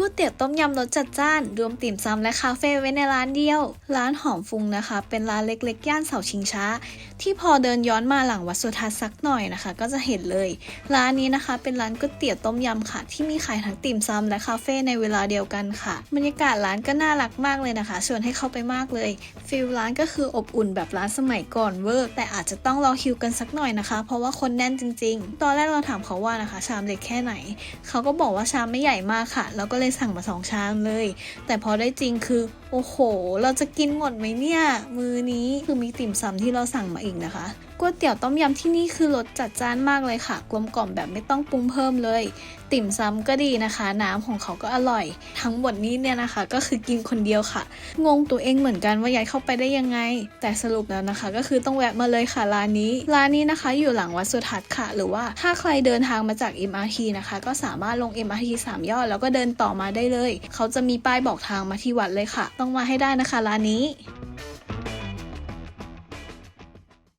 ก๋วยเตี๋ยวต้มยำรสจัดจ้าน รวมติ่มซำและคาเฟ่ไว้ในร้านเดียว ร้านหอมฟุงนะคะ เป็นร้านเล็กๆ ย่านเสาชิงช้า ที่พอเดินย้อนมาหลังวัดสุทัศน์สักหน่อยนะคะ ก็จะเห็นเลย ร้านนี้นะคะ เป็นร้านก๋วยเตี๋ยวต้มยำค่ะ ที่มีขายทั้งติ่มซำและคาเฟ่ในเวลาเดียวกันค่ะบรรยากาศร้านก็น่ารักมากเลยนะคะชวนให้เข้าไปมากเลยฟิลร้านก็คืออบอุ่นแบบร้านสมัยก่อนเวอร์แต่อาจจะต้องรอคิวกันสักหน่อยนะคะ เพราะว่าคนแน่นจริง ๆ ตอนแรกเราถามเขาว่านะคะ ชามเล็กแค่ไหน เขาก็บอกว่าชามไม่ใหญ่มากค่ะแล้วก็เลยสั่งมาสองชามเลย แต่พอได้จริงคือ โอ้โห เราจะกินหมดไหมเนี่ย มือนี้คือมีติ่มซำที่เราสั่งมาอีกนะคะก๋วยเตี๋ยวต้มยำที่นี่คือรสจัดจ้านมากเลยค่ะ กลมกล่อมแบบไม่ต้องปรุงเพิ่มเลย ติ่มซำก็ดีนะคะ น้ำของเขาก็อร่อย ทั้งหมดนี้เนี่ยนะคะ ก็คือกินคนเดียวค่ะ งงตัวเองเหมือนกันว่าย้ายเข้าไปได้ยังไง แต่สรุปแล้วนะคะ ก็คือต้องแวะมาเลยค่ะร้านนี้ ร้านนี้นะคะอยู่หลังวัดสุทัศน์ค่ะ หรือว่าถ้าใครเดินทางมาจาก MRT นะคะ ก็สามารถลง MRT 3ยอดแล้วก็เดินต่อมาได้เลย เขาจะมีป้ายบอกทางมาที่วัดเลยค่ะ ต้องมาให้ได้นะคะร้านนี้